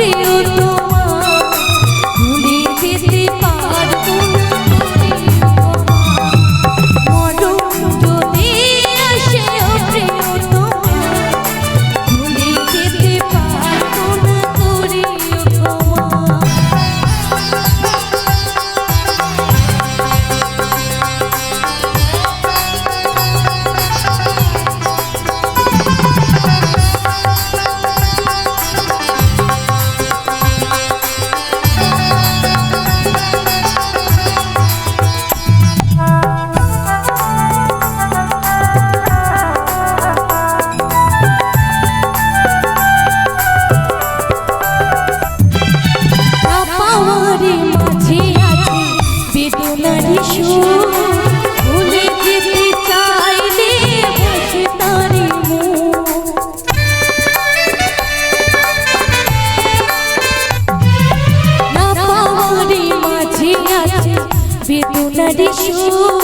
শ্রী সোনারি সুর ভুলে যেতে চাইলে বসে তারি না পাওয়ারি মাঝে আছে বেদনারি সুর